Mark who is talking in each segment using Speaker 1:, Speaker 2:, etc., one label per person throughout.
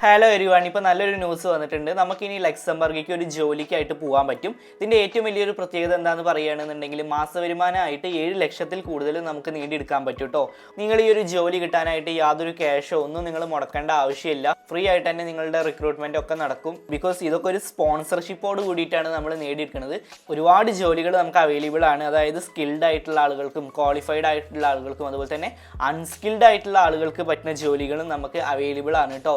Speaker 1: Hello everyone ഇപ്പോൾ നല്ലൊരു news വന്നിട്ടുണ്ട്. നമുക്കിനി ലക്സംബർഗിക്ക് ഒരു ജോലിക്കായിട്ട് പോകാൻ പറ്റും. ഇതിന്റെ ഏറ്റവും വലിയൊരു പ്രത്യേകത എന്താണെന്ന് പറയുകയാണെന്നുണ്ടെങ്കിൽ മാസവരുമാനമായിട്ട് ഏഴ് ലക്ഷത്തിൽ കൂടുതൽ നമുക്ക് നേടിയെടുക്കാൻ പറ്റും കേട്ടോ നിങ്ങൾ ഈ ഒരു ജോലി കിട്ടാനായിട്ട് യാതൊരു ക്യാഷോ ഒന്നും നിങ്ങൾ മുടക്കേണ്ട ആവശ്യമില്ല. ഫ്രീ ആയിട്ട് തന്നെ നിങ്ങളുടെ റിക്രൂട്ട്മെന്റ് ഒക്കെ നടക്കും. ബിക്കോസ് ഇതൊക്കെ ഒരു സ്പോൺസർഷിപ്പോട് കൂടിയിട്ടാണ് നമ്മൾ നേടിയെടുക്കുന്നത്. ഒരുപാട് ജോലികൾ നമുക്ക് അവൈലബിൾ ആണ്. അതായത് സ്കിൽഡ് ആയിട്ടുള്ള ആളുകൾക്കും ക്വാളിഫൈഡ് ആയിട്ടുള്ള ആളുകൾക്കും അതുപോലെ തന്നെ അൺസ്കിൽഡ് ആയിട്ടുള്ള ആളുകൾക്ക് പറ്റുന്ന ജോലികളും നമുക്ക് അവൈലബിൾ ആണ് കേട്ടോ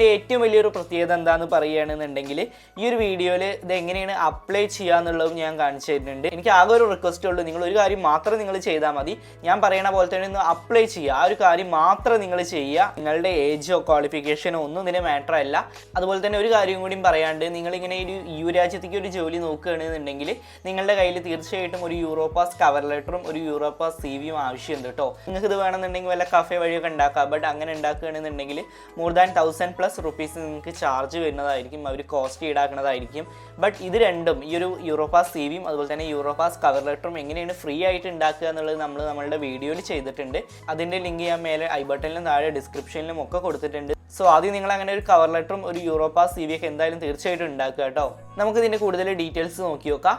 Speaker 1: ഇതിന്റെ ഏറ്റവും വലിയൊരു പ്രത്യേകത എന്താണെന്ന് പറയുകയാണെന്നുണ്ടെങ്കിൽ ഈ ഒരു വീഡിയോയിൽ ഇത് എങ്ങനെയാണ് അപ്ലൈ ചെയ്യുക എന്നുള്ളതും ഞാൻ കാണിച്ചു തരുന്നുണ്ട്. എനിക്ക് ആകെ ഒരു റിക്വസ്റ്റ് ഉള്ളൂ. നിങ്ങൾ ഒരു കാര്യം മാത്രം നിങ്ങൾ ചെയ്താൽ മതി. ഞാൻ പറയണ പോലെ തന്നെ ഒന്ന് അപ്ലൈ ചെയ്യുക. ആ ഒരു കാര്യം മാത്രം നിങ്ങൾ ചെയ്യുക. നിങ്ങളുടെ ഏജോ ക്വാളിഫിക്കേഷനോ ഒന്നും ഇതിന് മാറ്റർ അല്ല. അതുപോലെ തന്നെ ഒരു കാര്യം കൂടിയും പറയാണ്ട് നിങ്ങളിങ്ങനെ ഒരു യു രാജ്യത്തേക്ക് ഒരു ജോലി നോക്കുകയാണെന്നുണ്ടെങ്കിൽ നിങ്ങളുടെ കയ്യിൽ തീർച്ചയായിട്ടും ഒരു യൂറോപ്പാസ് കവർ ലെറ്ററും ഒരു യൂറോപ്പാസ് സി വിയും ആവശ്യമുണ്ട് കേട്ടോ നിങ്ങൾക്ക് ഇത് വേണമെന്നുണ്ടെങ്കിൽ വല്ല കഫേ വഴിയൊക്കെ ഉണ്ടാക്കാം. ബട്ട് അങ്ങനെ ഉണ്ടാക്കുകയാണെന്നുണ്ടെങ്കിൽ more than thousand plus rupees നിങ്ങൾക്ക് ചാർജ് വരുന്നതായിരിക്കും അവർ കോസ്റ്റ് ഈടാക്കുന്നതായിരിക്കും. ബട്ട് ഇത് രണ്ടും ഈ ഒരു യൂറോപാസ് സി വിയും അതുപോലെ തന്നെ യൂറോപാസ് കവർ ലെറ്ററും എങ്ങനെയാണ് ഫ്രീ ആയിട്ട് ഉണ്ടാക്കുക എന്നുള്ളത് നമ്മൾ നമ്മളുടെ വീഡിയോയിൽ ചെയ്തിട്ടുണ്ട്. അതിന്റെ ലിങ്ക് ഞാൻ മേലെ ഐ ബട്ടണിലും താഴെ ഡിസ്ക്രിപ്ഷനിലും ഒക്കെ കൊടുത്തിട്ടുണ്ട്. സോ ആദ്യം നിങ്ങൾ അങ്ങനെ ഒരു കവർ ലെറ്ററും ഒരു യൂറോപാസ് സി വി ഒക്കെ എന്തായാലും തീർച്ചയായിട്ടും ഉണ്ടാക്കുക കേട്ടോ. നമുക്ക് ഇതിന്റെ കൂടുതൽ ഡീറ്റെയിൽസ് നോക്കി നോക്കാം.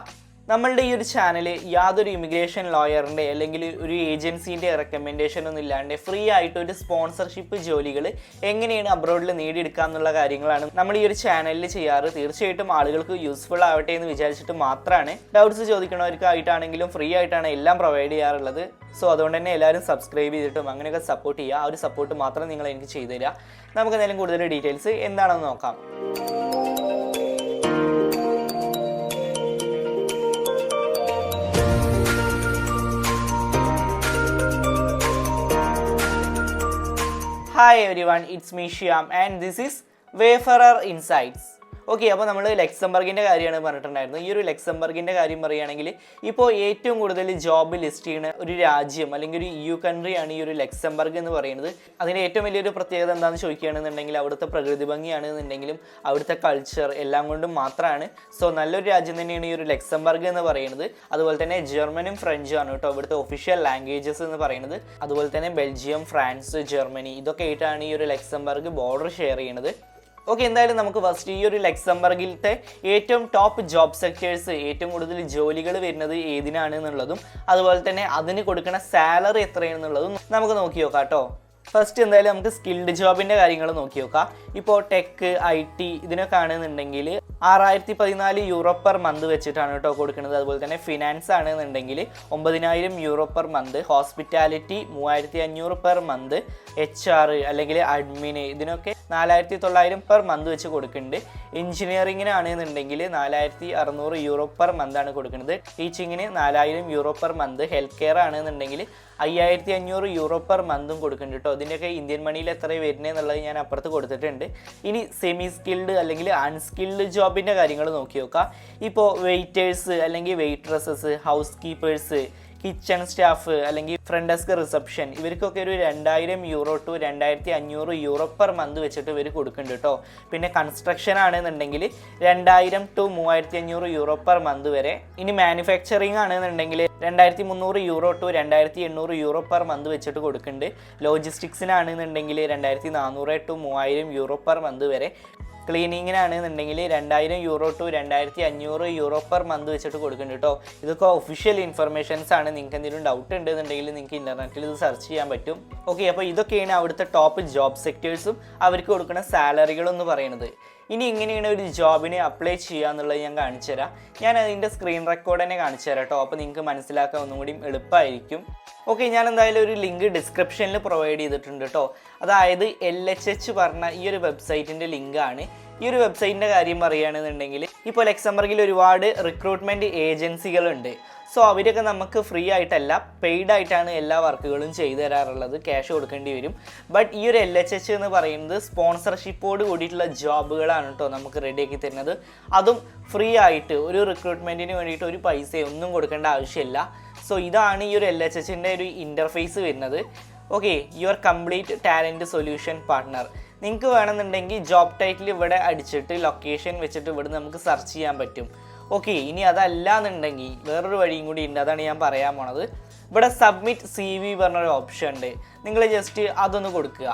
Speaker 1: നമ്മളുടെ ഈ ഒരു ചാനൽ യാതൊരു ഇമിഗ്രേഷൻ ലോയറിന്റെ അല്ലെങ്കിൽ ഒരു ഏജൻസീന്റെ റെക്കമെൻഡേഷൻ ഒന്നും ഇല്ലാണ്ട് ഫ്രീ ആയിട്ട് ഒരു സ്പോൺസർഷിപ്പ് ജോലികൾ എങ്ങനെയാണ് അബ്രോഡിൽ നേടിയെടുക്കുക എന്നുള്ള കാര്യങ്ങളാണ് നമ്മൾ ഈ ഒരു ചാനലിൽ ചെയ്യാറ്. തീർച്ചയായിട്ടും ആളുകൾക്ക് യൂസ്ഫുൾ ആവട്ടെ എന്ന് വിചാരിച്ചിട്ട് മാത്രമാണ് ഡൗട്ട്സ് ചോദിക്കണവർക്കായിട്ടാണെങ്കിലും ഫ്രീ ആയിട്ടാണ് എല്ലാം പ്രൊവൈഡ് ചെയ്യാറുള്ളത്. സോ അതുകൊണ്ട് തന്നെ എല്ലാവരും സബ്സ്ക്രൈബ് ചെയ്തിട്ടും അങ്ങനെയൊക്കെ സപ്പോർട്ട് ചെയ്യുക. ആ ഒരു സപ്പോർട്ട് മാത്രം നിങ്ങൾ എനിക്ക് ചെയ്തു തരിക നമുക്ക് എന്തെങ്കിലും കൂടുതൽ ഡീറ്റെയിൽസ് എന്താണെന്ന് നോക്കാം. Hi everyone, it's me Shyam and this is Wayfarer Insights. Okay അപ്പോൾ നമ്മൾ ലക്സംബർഗിന്റെ കാര്യമാണ് പറഞ്ഞിട്ടുണ്ടായിരുന്നത്. ഈ ഒരു ലക്സംബർഗിന്റെ കാര്യം പറയുകയാണെങ്കിൽ ഇപ്പോൾ ഏറ്റവും കൂടുതൽ ജോബ് ലിസ്റ്റ് ചെയ്യുന്ന ഒരു രാജ്യം അല്ലെങ്കിൽ ഒരു യു കൺട്രിയാണ് ഈ ഒരു ലക്സംബർഗ് എന്ന് പറയുന്നത്. അതിന്റെ ഏറ്റവും വലിയൊരു പ്രത്യേകത എന്താണെന്ന് ചോദിക്കുകയാണെന്നുണ്ടെങ്കിൽ അവിടുത്തെ പ്രകൃതി ഭംഗിയാണെന്നുണ്ടെങ്കിലും അവിടുത്തെ കൾച്ചർ എല്ലാം കൊണ്ടും മാത്രമാണ്. സോ നല്ലൊരു രാജ്യം തന്നെയാണ് ഈ ഒരു ലക്സംബർഗ് എന്ന് പറയുന്നത്. അതുപോലെ തന്നെ ജർമ്മനും ഫ്രഞ്ചും ആണ് കേട്ടോ അവിടുത്തെ ഒഫീഷ്യൽ ലാംഗ്വേജസ് എന്ന് പറയുന്നത്. അതുപോലെ തന്നെ ബെൽജിയം ഫ്രാൻസ് ജർമ്മനി ഇതൊക്കെ ആയിട്ടാണ് ഈ ഒരു ലക്സംബർഗ് ബോർഡർ ഷെയർ ചെയ്യുന്നത്. ഓക്കെ എന്തായാലും നമുക്ക് ഫസ്റ്റ് ഈ ഒരു ലക്സംബർഗിലത്തെ ഏറ്റവും ടോപ്പ് ജോബ് സെക്ടേഴ്സ് ഏറ്റവും കൂടുതൽ ജോലികൾ വരുന്നത് ഏതിനാണ് എന്നുള്ളതും അതുപോലെ തന്നെ അതിന് കൊടുക്കുന്ന സാലറി എത്രയാണെന്നുള്ളതും നമുക്ക് നോക്കി നോക്കാം കേട്ടോ ഫസ്റ്റ് എന്തായാലും നമുക്ക് സ്കിൽഡ് ജോബിന്റെ കാര്യങ്ങൾ നോക്കി നോക്കാം. ഇപ്പോൾ ടെക് ഐ ടി ഇതിനൊക്കെ ആണെന്നുണ്ടെങ്കിൽ ആറായിരത്തി പതിനാല് യൂറോ പെർ മന്ത് വെച്ചിട്ടാണ് കേട്ടോ കൊടുക്കുന്നത്. അതുപോലെ തന്നെ ഫിനാൻസ് ആണെന്നുണ്ടെങ്കിൽ ഒമ്പതിനായിരം യൂറോ പെർ മന്ത് ഹോസ്പിറ്റാലിറ്റി മൂവായിരത്തി അഞ്ഞൂറ് പെർ മന്ത് എച്ച് ആർ അല്ലെങ്കിൽ അഡ്മിന് ഇതിനൊക്കെ നാലായിരത്തി തൊള്ളായിരം പെർ മന്ത് വെച്ച് കൊടുക്കുന്നുണ്ട്. എഞ്ചിനീയറിങ്ങിനാണെന്നുണ്ടെങ്കിൽ നാലായിരത്തി അറുന്നൂറ് യൂറോ പെർ ആണ് കൊടുക്കുന്നത്. ടീച്ചിങ്ങിന് നാലായിരം euro per month health care ആണെന്നുണ്ടെങ്കിൽ അയ്യായിരത്തി അഞ്ഞൂറ് യൂറോ പെർ മന്തും കൊടുക്കുന്നുണ്ട് കേട്ടോ. ഇതിന്റെയൊക്കെ ഇന്ത്യൻ മണിയിൽ എത്ര വരുന്നത് എന്നുള്ളത് ഞാൻ അപ്പുറത്ത് കൊടുത്തിട്ടുണ്ട്. ഇനി സെമി സ്കിൽഡ് അല്ലെങ്കിൽ അൺസ്കിൽഡ് ജോബിന്റെ കാര്യങ്ങൾ നോക്കി നോക്കാം. ഇപ്പോൾ വെയിറ്റേഴ്സ് അല്ലെങ്കിൽ waitresses house keepers kitchen staff അല്ലെങ്കിൽ ഫ്രണ്ട് ഡെസ്ക് റിസപ്ഷൻ ഇവർക്കൊക്കെ ഒരു രണ്ടായിരം യൂറോ ടു രണ്ടായിരത്തി അഞ്ഞൂറ് യൂറോ പെർ മന്ത് വെച്ചിട്ട് ഇവർ കൊടുക്കുന്നുണ്ട് കേട്ടോ പിന്നെ കൺസ്ട്രക്ഷൻ ആണെന്നുണ്ടെങ്കിൽ രണ്ടായിരം ടു മൂവായിരത്തി അഞ്ഞൂറ് യൂറോ പെർ മന്ത് വരെ. ഇനി മാനുഫാക്ചറിങ് ആണെന്നുണ്ടെങ്കിൽ രണ്ടായിരത്തി മുന്നൂറ് യൂറോ ടു രണ്ടായിരത്തി എണ്ണൂറ് യൂറോ പെർ മന്ത് വെച്ചിട്ട് കൊടുക്കുന്നുണ്ട്. ലോജിസ്റ്റിക്സിനാണെന്നുണ്ടെങ്കിൽ രണ്ടായിരത്തി നാനൂറ് ടു മൂവായിരം യൂറോ പെർ മന്ത് വരെ. ക്ലീനിങ്ങിനാണെന്നുണ്ടെങ്കിൽ രണ്ടായിരം യൂറോ ടു രണ്ടായിരത്തി അഞ്ഞൂറ് യൂറോ പെർ മന്ത് വെച്ചിട്ട് കൊടുക്കുന്നുണ്ട് കേട്ടോ ഇതൊക്കെ ഒഫീഷ്യൽ ഇൻഫർമേഷൻസ് ആണ്. നിങ്ങൾക്ക് എന്തെങ്കിലും ഡൗട്ട് ഉണ്ടെന്നുണ്ടെങ്കിൽ നിങ്ങൾക്ക് ഇന്റർനെറ്റിൽ ഇത് സെർച്ച് ചെയ്യാൻ പറ്റും. ഓക്കെ അപ്പോൾ ഇതൊക്കെയാണ് അവിടുത്തെ ടോപ്പ് ജോബ് സെക്ടേഴ്സും അവർക്ക് കൊടുക്കുന്ന സാലറികളെന്ന് പറയുന്നത്. ഇനി എങ്ങനെയാണ് ഒരു ജോബിനെ അപ്ലൈ ചെയ്യുക എന്നുള്ളത് ഞാൻ കാണിച്ചു തരാം. ഞാൻ അതിന്റെ സ്ക്രീൻ റെക്കോർഡ് തന്നെ കാണിച്ചു തരാം കേട്ടോ അപ്പോൾ നിങ്ങൾക്ക് മനസ്സിലാക്കാൻ ഒന്നും കൂടി എളുപ്പമായിരിക്കും ഓക്കെ ഞാൻ എന്തായാലും ഒരു ലിങ്ക് ഡിസ്ക്രിപ്ഷനിൽ പ്രൊവൈഡ് ചെയ്തിട്ടുണ്ട് കേട്ടോ അതായത് എൽ എച്ച് എച്ച് പറഞ്ഞ ഈ ഒരു വെബ്സൈറ്റിന്റെ ലിങ്കാണ് ഈ ഒരു വെബ്സൈറ്റിന്റെ കാര്യം പറയുകയാണെന്നുണ്ടെങ്കിൽ ഇപ്പോൾ ലക്സംബർഗിൽ ഒരുപാട് റിക്രൂട്ട്മെന്റ് ഏജൻസികളുണ്ട് സോ അവരൊക്കെ നമുക്ക് ഫ്രീ ആയിട്ടല്ല പെയ്ഡ് ആയിട്ടാണ് എല്ലാ വർക്കുകളും ചെയ്തു തരാറുള്ളത് ക്യാഷ് കൊടുക്കേണ്ടി വരും. ബട്ട് ഈ ഒരു എൽ എച്ച് എച്ച് എന്ന് പറയുന്നത് സ്പോൺസർഷിപ്പോട് കൂടിയിട്ടുള്ള ജോബുകളാണ് കേട്ടോ നമുക്ക് റെഡിയാക്കി തരുന്നത്. അതും ഫ്രീ ആയിട്ട് ഒരു റിക്രൂട്ട്മെന്റിന് വേണ്ടിയിട്ട് ഒരു പൈസ ഒന്നും കൊടുക്കേണ്ട ആവശ്യമില്ല. സോ ഇതാണ് ഈ ഒരു എൽ എച്ച് എച്ചിന്റെ ഒരു ഇന്റർഫേസ് വരുന്നത്. Okay your complete talent solution partner നിങ്ങൾക്ക് വേണമെന്നുണ്ടെങ്കിൽ ജോബ് ടൈറ്റിൽ ഇവിടെ അടിച്ചിട്ട് ലൊക്കേഷൻ വെച്ചിട്ട് ഇവിടെ നമുക്ക് സെർച്ച് ചെയ്യാൻ പറ്റും. ഓക്കെ ഇനി അതല്ല എന്നുണ്ടെങ്കിൽ വേറൊരു വഴിയും കൂടി ഉണ്ട്. അതാണ് ഞാൻ പറയാൻ പോണത്. ഇവിടെ സബ്മിറ്റ് സി വി പറഞ്ഞൊരു ഓപ്ഷൻ ഉണ്ട്. നിങ്ങൾ ജസ്റ്റ് അതൊന്ന് കൊടുക്കുക.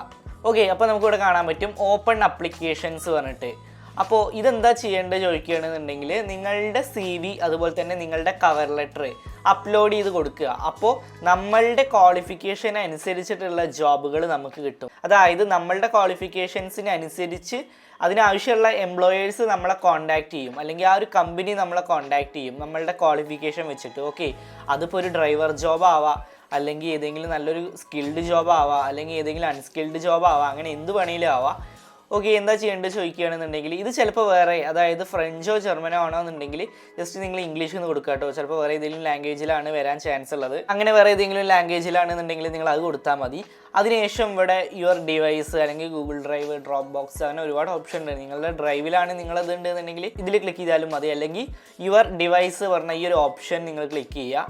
Speaker 1: ഓക്കെ അപ്പോൾ നമുക്കിവിടെ കാണാൻ പറ്റും. ഓപ്പൺ അപ്ലിക്കേഷൻസ് പറഞ്ഞിട്ട്. അപ്പോൾ ഇതെന്താ ചെയ്യേണ്ടത് ചോദിക്കുകയാണെന്നുണ്ടെങ്കിൽ നിങ്ങളുടെ സി വി അതുപോലെ തന്നെ നിങ്ങളുടെ കവർ ലെറ്റർ അപ്ലോഡ് ചെയ്ത് കൊടുക്കുക. അപ്പോൾ നമ്മളുടെ ക്വാളിഫിക്കേഷൻ അനുസരിച്ചിട്ടുള്ള ജോബുകൾ നമുക്ക് കിട്ടും. അതായത് നമ്മളുടെ ക്വാളിഫിക്കേഷൻസിന് അനുസരിച്ച് അതിനാവശ്യമുള്ള എംപ്ലോയേഴ്സ് നമ്മളെ കോൺടാക്ട് ചെയ്യും. അല്ലെങ്കിൽ ആ ഒരു കമ്പനി നമ്മളെ കോൺടാക്ട് ചെയ്യും. നമ്മളുടെ ക്വാളിഫിക്കേഷൻ വെച്ചിട്ട്. ഓക്കെ അതിപ്പോൾ ഒരു ഡ്രൈവർ ജോബ് ആവാം. അല്ലെങ്കിൽ ഏതെങ്കിലും നല്ലൊരു സ്കിൽഡ് ജോബ് ആവാം. അല്ലെങ്കിൽ ഏതെങ്കിലും അൺസ്കിൽഡ് ജോബ് ആവാം. അങ്ങനെ എന്ത് പണിയിലും ആവാം. ഓക്കെ എന്താ ചെയ്യേണ്ടത് ചോദിക്കുകയാണെന്നുണ്ടെങ്കിൽ ഇത് ചിലപ്പോൾ വേറെ അതായത് ഫ്രഞ്ചോ ജർമ്മനോ ആണോ എന്നുണ്ടെങ്കിൽ ജസ്റ്റ് നിങ്ങൾ ഇംഗ്ലീഷ് എന്ന് കൊടുക്കുക കേട്ടോ. ചിലപ്പോൾ വേറെ ഏതെങ്കിലും ലാംഗ്വേജിലാണ് വരാൻ ചാൻസ് ഉള്ളത്. അങ്ങനെ വേറെ ഏതെങ്കിലും ലാംഗ്വേജിലാണെന്നുണ്ടെങ്കിൽ നിങ്ങൾ അത് കൊടുത്താൽ മതി. അതിനുശേഷം ഇവിടെ യുവർ ഡിവൈസ് അല്ലെങ്കിൽ ഗൂഗിൾ ഡ്രൈവ് ഡ്രോപ്പ് ബോക്സ് അങ്ങനെ ഒരുപാട് ഓപ്ഷൻ ഉണ്ട്. നിങ്ങളുടെ ഡ്രൈവിലാണ് നിങ്ങളത് ഉണ്ടെന്നുണ്ടെങ്കിൽ ഇതിൽ ക്ലിക്ക് ചെയ്താലും മതി. അല്ലെങ്കിൽ യുവർ ഡിവൈസ് പറഞ്ഞ ഈ ഒരു ഓപ്ഷൻ നിങ്ങൾ ക്ലിക്ക് ചെയ്യുക.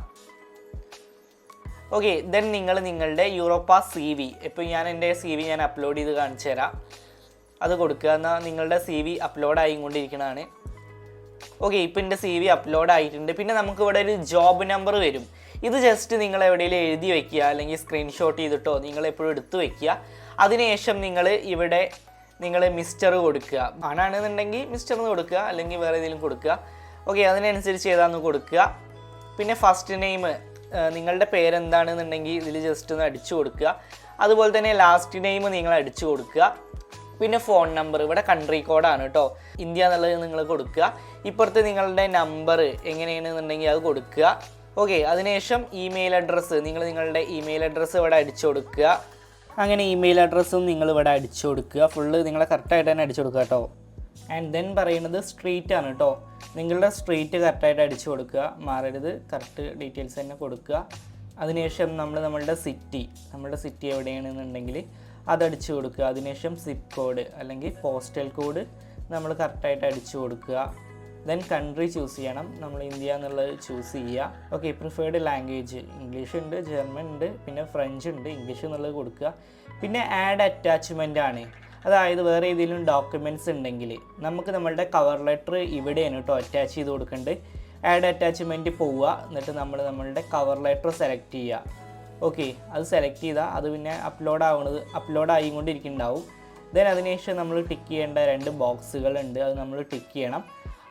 Speaker 1: ഓക്കെ ദെൻ നിങ്ങൾ നിങ്ങളുടെ യൂറോപ്പ സി വി ഇപ്പോൾ ഞാൻ എന്റെ സി വി ഞാൻ അപ്ലോഡ് ചെയ്ത് കാണിച്ചു തരാം അത് കൊടുക്കുക. എന്നാൽ നിങ്ങളുടെ സി വി അപ്ലോഡ് ആയിക്കൊണ്ടിരിക്കുന്നതാണ് ഓക്കെ ഇപ്പം എന്റെ സി വി അപ്ലോഡ് ആയിട്ടുണ്ട്. പിന്നെ നമുക്ക് ഇവിടെ ഒരു ജോബ് നമ്പർ വരും. ഇത് ജസ്റ്റ് നിങ്ങൾ എവിടെയെങ്കിലും എഴുതി വെക്കുക അല്ലെങ്കിൽ സ്ക്രീൻഷോട്ട് ചെയ്തിട്ടോ നിങ്ങൾ എപ്പോഴും എടുത്തു വെക്കുക. അതിനുശേഷം നിങ്ങൾ ഇവിടെ നിങ്ങൾ മിസ്റ്റർ കൊടുക്കുക. ആണാണെന്നുണ്ടെങ്കിൽ മിസ്റ്റർ കൊടുക്കുക അല്ലെങ്കിൽ വേറെ ഏതെങ്കിലും കൊടുക്കുക. ഓക്കെ അതിനനുസരിച്ച് ഏതാന്ന് കൊടുക്കുക. പിന്നെ ഫസ്റ്റ് നെയിം നിങ്ങളുടെ പേരെന്താണെന്നുണ്ടെങ്കിൽ ഇതിൽ ജസ്റ്റ് ഒന്ന് അടിച്ചു കൊടുക്കുക. അതുപോലെ തന്നെ ലാസ്റ്റ് നെയിം നിങ്ങൾ അടിച്ചു കൊടുക്കുക. പിന്നെ ഫോൺ നമ്പർ ഇവിടെ കൺട്രി കോഡാണ് കേട്ടോ ഇന്ത്യ എന്നുള്ളത് നിങ്ങൾ കൊടുക്കുക. ഇപ്പുറത്ത് നിങ്ങളുടെ നമ്പർ എങ്ങനെയാണെന്നുണ്ടെങ്കിൽ അത് കൊടുക്കുക. ഓക്കെ അതിനുശേഷം ഇമെയിൽ അഡ്രസ്സ് നിങ്ങൾ നിങ്ങളുടെ ഇമെയിൽ അഡ്രസ്സ് ഇവിടെ അടിച്ചു കൊടുക്കുക. അങ്ങനെ ഇമെയിൽ അഡ്രസ്സും നിങ്ങൾ ഇവിടെ അടിച്ചു കൊടുക്കുക. ഫുള്ള് നിങ്ങളെ കറക്റ്റായിട്ട് തന്നെ അടിച്ചു കൊടുക്കുക കേട്ടോ ആൻഡ് ദെൻ പറയുന്നത് സ്ട്രീറ്റ് ആണ് കേട്ടോ നിങ്ങളുടെ സ്ട്രീറ്റ് കറക്റ്റായിട്ട് അടിച്ചു കൊടുക്കുക. മാറരുത്. കറക്റ്റ് ഡീറ്റെയിൽസ് തന്നെ കൊടുക്കുക. അതിനുശേഷം നമ്മൾ നമ്മളുടെ സിറ്റി നമ്മുടെ സിറ്റി എവിടെയാണെന്നുണ്ടെങ്കിൽ അതടിച്ചു കൊടുക്കുക. അതിനുശേഷം സിപ്പ് കോഡ് അല്ലെങ്കിൽ പോസ്റ്റൽ കോഡ് നമ്മൾ കറക്റ്റായിട്ട് അടിച്ചു കൊടുക്കുക. ദെൻ കൺട്രി ചൂസ് ചെയ്യണം. നമ്മൾ ഇന്ത്യ എന്നുള്ളത് ചൂസ് ചെയ്യുക. ഓക്കെ പ്രിഫേർഡ് ലാംഗ്വേജ് ഇംഗ്ലീഷ് ഉണ്ട് ജർമ്മൻ ഉണ്ട് പിന്നെ ഫ്രഞ്ച് ഉണ്ട് ഇംഗ്ലീഷ് എന്നുള്ളത് കൊടുക്കുക. പിന്നെ ആഡ് അറ്റാച്ച്മെന്റ് ആണ്. അതായത് വേറെ ഏതെങ്കിലും ഡോക്യുമെന്റ്സ് ഉണ്ടെങ്കിൽ നമുക്ക് നമ്മളുടെ കവർ ലെറ്റർ ഇവിടെയാണ് കേട്ടോ അറ്റാച്ച് ചെയ്ത് കൊടുക്കേണ്ടത്. ആഡ് അറ്റാച്ച്മെന്റ് പോവുക. എന്നിട്ട് നമ്മൾ നമ്മളുടെ കവർ ലെറ്റർ സെലക്ട് ചെയ്യുക. ഓക്കെ അത് സെലക്ട് ചെയ്താൽ അത് പിന്നെ അപ്ലോഡ് ആവുന്നത് അപ്ലോഡ് ആയിക്കൊണ്ടിരിക്കുന്നുണ്ടാവും ദെൻ അതിനുശേഷം നമ്മൾ ടിക്ക് ചെയ്യേണ്ട രണ്ട് ബോക്സുകളുണ്ട് അത് നമ്മൾ ടിക്ക് ചെയ്യണം.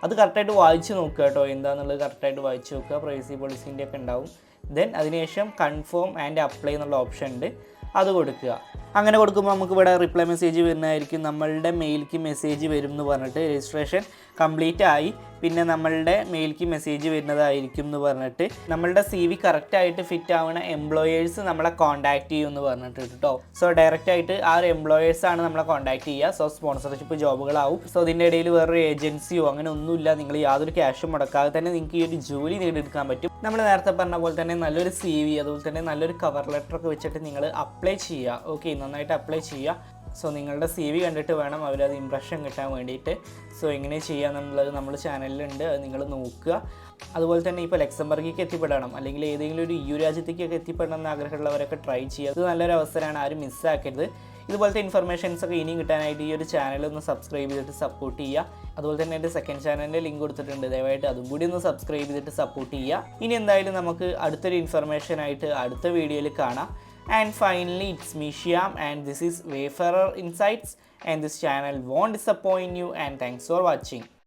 Speaker 1: അത് കറക്റ്റായിട്ട് വായിച്ച് നോക്കുക കേട്ടോ എന്താണെന്നുള്ളത് കറക്റ്റായിട്ട് വായിച്ച് നോക്കുക പ്രൈവസി പോളിസിന്റെ ഒക്കെ ഉണ്ടാവും. ദെൻ അതിനുശേഷം കൺഫേം ആൻഡ് അപ്ലൈ എന്നുള്ള ഓപ്ഷൻ ഉണ്ട് അത് കൊടുക്കുക. അങ്ങനെ കൊടുക്കുമ്പോൾ നമുക്ക് ഇവിടെ റിപ്ലൈ മെസ്സേജ് വരുന്നതായിരിക്കും നമ്മളുടെ മെയിലേക്ക് മെസ്സേജ് വരും എന്ന് പറഞ്ഞിട്ട് രജിസ്ട്രേഷൻ കംപ്ലീറ്റ് ആയി. പിന്നെ നമ്മളുടെ മെയിലേക്ക് മെസ്സേജ് വരുന്നതായിരിക്കും എന്ന് പറഞ്ഞിട്ട് നമ്മളുടെ സി വി കറക്റ്റായിട്ട് ഫിറ്റ് ആവുന്ന എംപ്ലോയേഴ്സ് നമ്മളെ കോൺടാക്ട് ചെയ്യും എന്ന് പറഞ്ഞിട്ട് കേട്ടോ. സോ ഡയറക്റ്റ് ആയിട്ട് ആ ഒരു എംപ്ലോയേഴ്സ് ആണ് നമ്മളെ കോൺടാക്ട് ചെയ്യുക. So sponsorship ജോബുകളാവും. സോ ഇതിന്റെ ഇടയിൽ വേറൊരു ഏജൻസിയോ അങ്ങനെ ഒന്നുമില്ല. നിങ്ങൾ യാതൊരു ക്യാഷും മുടക്കാതെ തന്നെ നിങ്ങൾക്ക് ഈ ഒരു ജോലി നേടിയെടുക്കാൻ പറ്റും. നമ്മൾ നേരത്തെ പറഞ്ഞ പോലെ തന്നെ നല്ലൊരു സി വി അതുപോലെ തന്നെ നല്ലൊരു കവർ ലെറ്റർ ഒക്കെ വെച്ചിട്ട് നിങ്ങൾ അപ്ലൈ ചെയ്യുക. ഓക്കെ നന്നായിട്ട് അപ്ലൈ ചെയ്യുക. സോ നിങ്ങളുടെ സി വി കണ്ടിട്ട് വേണം അവരത് ഇമ്പ്രഷൻ കിട്ടാൻ വേണ്ടിയിട്ട്. സോ എങ്ങനെ ചെയ്യാന്നുള്ളത് നമ്മൾ ചാനലിലുണ്ട് അത് നിങ്ങൾ നോക്കുക. അതുപോലെ തന്നെ ഇപ്പോൾ ലക്സംബർഗിലേക്ക് എത്തിപ്പെടണം. അല്ലെങ്കിൽ ഏതെങ്കിലും ഒരു യു രാജ്യത്തേക്കൊക്കെ എത്തിപ്പെടണം എന്ന് ആഗ്രഹമുള്ളവരൊക്കെ ട്രൈ ചെയ്യുക. അത് നല്ലൊരു അവസരമാണ്. ആരും മിസ്സാക്കരുത് ഇതുപോലത്തെ ഇൻഫർമേഷൻസ് ഒക്കെ ഇനിയും കിട്ടാനായിട്ട് ഈ ഒരു ചാനൽ ഒന്ന് സബ്സ്ക്രൈബ് ചെയ്തിട്ട് സപ്പോർട്ട് ചെയ്യുക. അതുപോലെ തന്നെ എന്റെ സെക്കൻഡ് ചാനലിന്റെ ലിങ്ക് കൊടുത്തിട്ടുണ്ട്. ദയവായിട്ട് അതും കൂടി ഒന്ന് സബ്സ്ക്രൈബ് ചെയ്തിട്ട് സപ്പോർട്ട് ചെയ്യുക. ഇനി എന്തായാലും നമുക്ക് അടുത്തൊരു ഇൻഫർമേഷനായിട്ട് അടുത്ത വീഡിയോയിൽ കാണാം. And finally, it's me Shyam, and this is Wayfarer Insights. And this channel won't disappoint you. And thanks for watching.